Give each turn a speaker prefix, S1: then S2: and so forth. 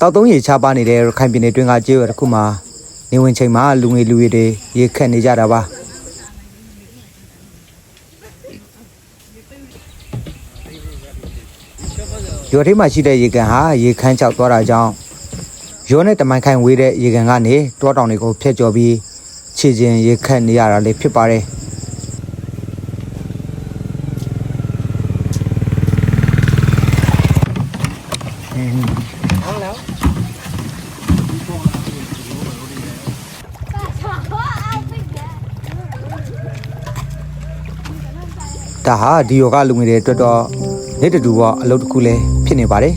S1: တောက်သုံးရေချပါနေတဲ့ရခိုင်ပြည်နယ်တွင်းကကျေးရွာတစ်ခုမှာနေဝင်ချိန်မှာလူငယ်လူရွယ်တွေရေခတ်နေကြတာပါရွာထိပ်မှာရှိတဲ့ရေကန်ဟာရေခမ်းချောက်သွားတာကြောင့်ရွာနဲ့တမိုင်ခိုင်ဝေးတဲ့ရေကန်ကနေတောတောင်တွေကိုဖျက်ကျော်ပြီးခြေချင်းရေခတ်နေရတာလည်းဖြစ်ပါတယ် ဒါဟာဒီယောဂလူငယ်တွေအတွက်တော့နေ့တူတူကအလုပ်တစ်ခုလည်းဖြစ်နေပါတယ်